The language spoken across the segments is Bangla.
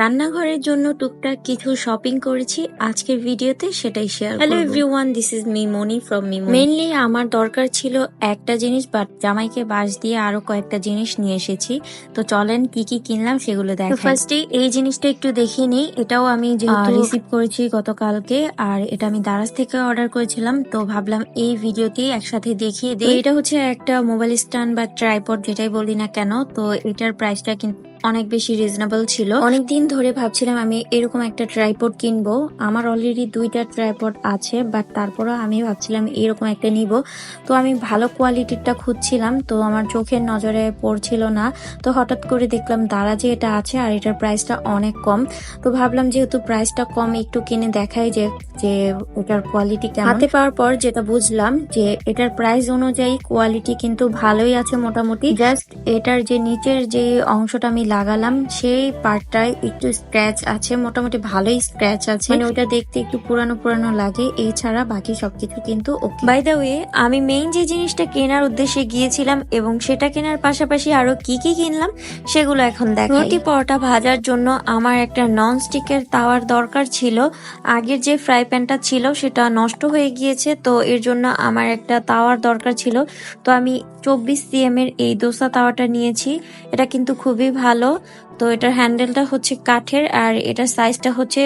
রান্নাঘরের জন্য টুকটাক কিছু শপিং করেছি। আজকের ভিডিওতে সেটাই share hello everyone this is me Moni from me mainly আমার দরকার ছিল একটা জিনিস বাট জামাইকে বাস দিয়ে আরও কয়েকটা জিনিস নিয়ে এসেছি। তো চলেন কি কি কিনলাম সেগুলো দেখ ফার্স্টে এই জিনিসটা একটু দেখিয়ে নিই। এটাও আমি রিসিভ করেছি গতকালকে আর এটা আমি দারাজ থেকে অর্ডার করেছিলাম। তো ভাবলাম এই ভিডিওতেই একসাথে দেখিয়ে দিই। এটা হচ্ছে একটা মোবাইল স্ট্যান্ড বা ট্রাইপড যেটাই বলি না কেন তো এটার প্রাইসটা কিন্তু অনেক বেশি রিজনেবল ছিল। অনেক দিন ধরে ভাবছিলাম আমি এরকম একটা ট্রাইপড কিনবো। আমার অলরেডি দুইটা ট্রাইপড আছে বাট তারপরও আমি ভাবছিলাম এরকম একটা নিব। তো আমি ভালো কোয়ালিটিরটা খুঁজছিলাম, তো আমার চোখের নজরে পড়ছিল না। তো হঠাৎ করে দেখলাম যে এটা আছে আর এটার প্রাইসটা অনেক কম। তো ভাবলাম যেহেতু প্রাইসটা কম, একটু কিনে দেখাই যে যে এটার কোয়ালিটি কেমন। হাতে পাওয়ার পর যেটা বুঝলাম যে এটার প্রাইস অনুযায়ী কোয়ালিটি কিন্তু ভালোই আছে মোটামুটি। জাস্ট এটার যে নিচের যে অংশটা আমি লাগালাম সেই পার্টটায় একটু স্ক্র্যাচ আছে মোটামুটি ভালোই স্ক্র্যাচ আছে। মানে ওটা দেখতে একটু পুরানো পুরানো লাগে এছাড়া বাকি সবকিছু কিন্তু ওকে বাই দ্য ওয়ে আমি মেইন যে জিনিসটা কেনার উদ্দেশ্যে গিয়েছিলাম এবং সেটা কেনার পাশাপাশি আরও কি কি কিনলাম সেগুলো এখন দেখ রুটি পরোটা ভাজার জন্য আমার একটা নন স্টিকের তাওয়ার দরকার ছিল। আগের যে ফ্রাই প্যানটা ছিল সেটা নষ্ট হয়ে গিয়েছে তো এর জন্য আমার একটা তাওয়ার দরকার ছিল। তো আমি চব্বিশ সিএম এর এই দোসা তাওয়াটা নিয়েছি। এটা কিন্তু খুবই ভালো 홀로 তো এটার হ্যান্ডেলটা হচ্ছে কাঠের আর এটার সাইজটা হচ্ছে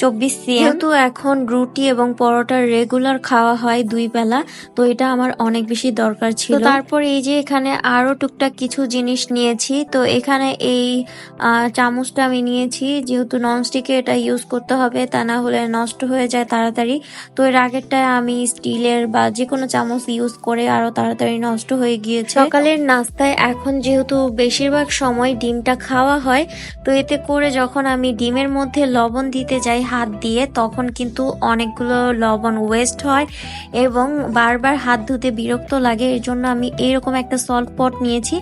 চব্বিশ সিএম। যেহেতু এখন রুটি এবং পরোটা রেগুলার খাওয়া হয় দুই বেলা তো এটা আমার অনেক বেশি দরকার ছিল। তারপর এই যে এখানে আরও টুকটাক কিছু জিনিস নিয়েছি তো এখানে এই চামচটা আমি নিয়েছি। যেহেতু ননস্টিকে এটা ইউজ করতে হবে তা না হলে নষ্ট হয়ে যায় তাড়াতাড়ি। তো এর আগেরটা আমি স্টিলের বা যে কোনো চামচ ইউজ করে আরও তাড়াতাড়ি নষ্ট হয়ে গিয়েছে। সকালের নাস্তায় এখন যেহেতু বেশিরভাগ সময় ডিমটা খাওয়া হয় তো এতে করে যখন আমি ডিমের মধ্যে লবণ দিতে যাই হাত দিয়ে, তখন কিন্তু অনেকগুলো লবণ ওয়েস্ট হয় এবং বারবার হাত ধুতে বিরক্ত লাগে। এর জন্য আমি এরকম একটা সল্ট পট নিয়েছি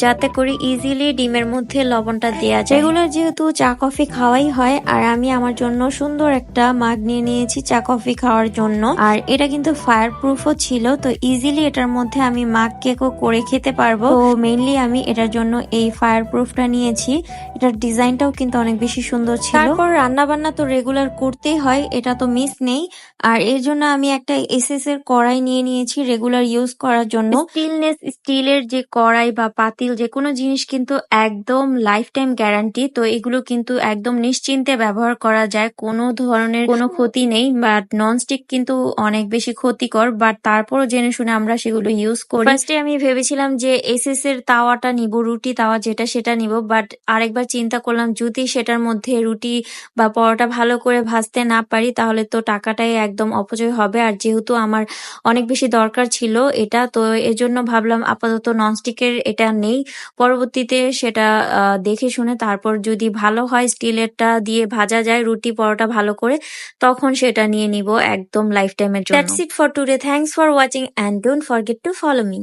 যাতে করে ইজিলি ডিমের মধ্যে লবণটা দেওয়া যায়। রেগুলার যেহেতু চা কফি খাওয়াই হয়, আর আমি আমার জন্য সুন্দর একটা মাগ নিয়ে নিয়েছি চা কফি খাওয়ার জন্য। আর এটা কিন্তু ফায়ার প্রুফও ছিল, তো ইজিলি এটার মধ্যে আমি মাগ কেকও করে খেতে পারব। তো মেইনলি আমি এটার জন্য এই ফায়ার প্রুফটা নিয়েছি। এটার ডিজাইনটাও কিন্তু অনেক বেশি সুন্দর ছিল। তারপর রান্না বান্না তো রেগুলার করতেই হয় এটা তো মিস নেই। আর এর জন্য আমি একটা এসএস এর কড়াই নিয়ে নিয়েছি রেগুলার ইউজ করার জন্য। স্টিলনেস স্টিলের যে কড়াই বা পাতিল যে কোনো জিনিস কিন্তু একদম লাইফ টাইম গ্যারান্টি তো এগুলো কিন্তু একদম নিশ্চিন্তে ব্যবহার করা যায়। কোনো ধরনের কোনো ক্ষতি নেই বাট ননস্টিক কিন্তু অনেক বেশি ক্ষতিকর। বাট তারপরও জেনে শুনে আমরা সেগুলো ইউজ করি। ফার্স্টে আমি ভেবেছিলাম যে এসএস এর তাওয়াটা নিব রুটি তাওয়া যেটা সেটা নিব বাট আরেকবার চিন্তা করলাম, যদি সেটার মধ্যে রুটি বা পরোটা ভালো করে ভাজতে না পারি, তাহলে তো টাকাটাই একদম অপচয় হবে। আর যেহেতু আমার অনেক বেশি দরকার ছিল এটা, তো এজন্য ভাবলাম আপাতত ননস্টিকের এটা নেই। পরবর্তীতে সেটা দেখে শুনে তারপর যদি ভালো হয় স্টিলেরটা দিয়ে ভাজা যায় রুটি, পরোটা ভালো করে, তখন সেটা নিয়ে নিব একদম লাইফ টাইমের জন্য। That's it for today thanks for watching and don't forget to follow me